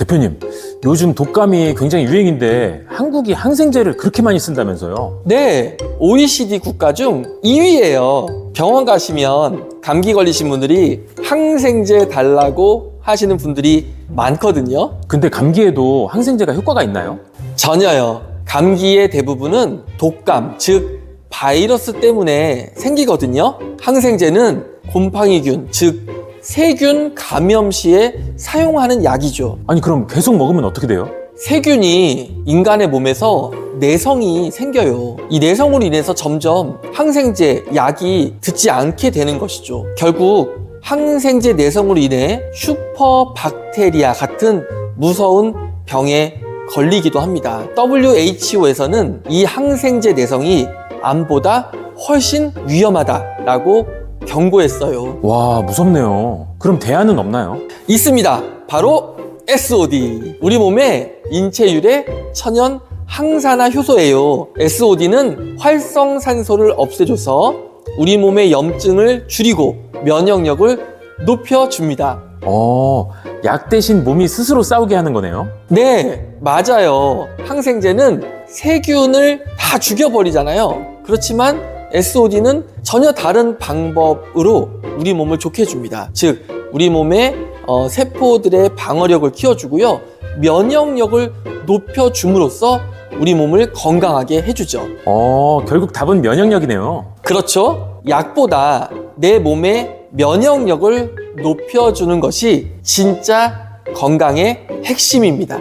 대표님, 요즘 독감이 굉장히 유행인데 한국이 항생제를 그렇게 많이 쓴다면서요? 네, OECD 국가 중 2위예요. 병원 가시면 감기 걸리신 분들이 항생제 달라고 하시는 분들이 많거든요. 근데 감기에도 항생제가 효과가 있나요? 전혀요. 감기의 대부분은 독감, 즉 바이러스 때문에 생기거든요. 항생제는 곰팡이균, 즉 세균 감염 시에 사용하는 약이죠. 아니 그럼 계속 먹으면 어떻게 돼요? 세균이 인간의 몸에서 내성이 생겨요. 이 내성으로 인해서 점점 항생제, 약이 듣지 않게 되는 것이죠. 결국 항생제 내성으로 인해 슈퍼박테리아 같은 무서운 병에 걸리기도 합니다. WHO에서는 이 항생제 내성이 암보다 훨씬 위험하다라고 경고했어요. 와 무섭네요. 그럼 대안은 없나요? 있습니다. 바로 SOD. 우리 몸의 인체율의 천연 항산화 효소예요. SOD는 활성산소를 없애줘서 우리 몸의 염증을 줄이고 면역력을 높여줍니다. 어, 약 대신 몸이 스스로 싸우게 하는 거네요. 네, 맞아요. 항생제는 세균을 다 죽여버리잖아요. 그렇지만 SOD는 전혀 다른 방법으로 우리 몸을 좋게 해줍니다. 즉, 우리 몸의 어, 세포들의 방어력을 키워주고요. 면역력을 높여줌으로써 우리 몸을 건강하게 해주죠. 어, 결국 답은 면역력이네요. 그렇죠. 약보다 내 몸의 면역력을 높여주는 것이 진짜 건강의 핵심입니다.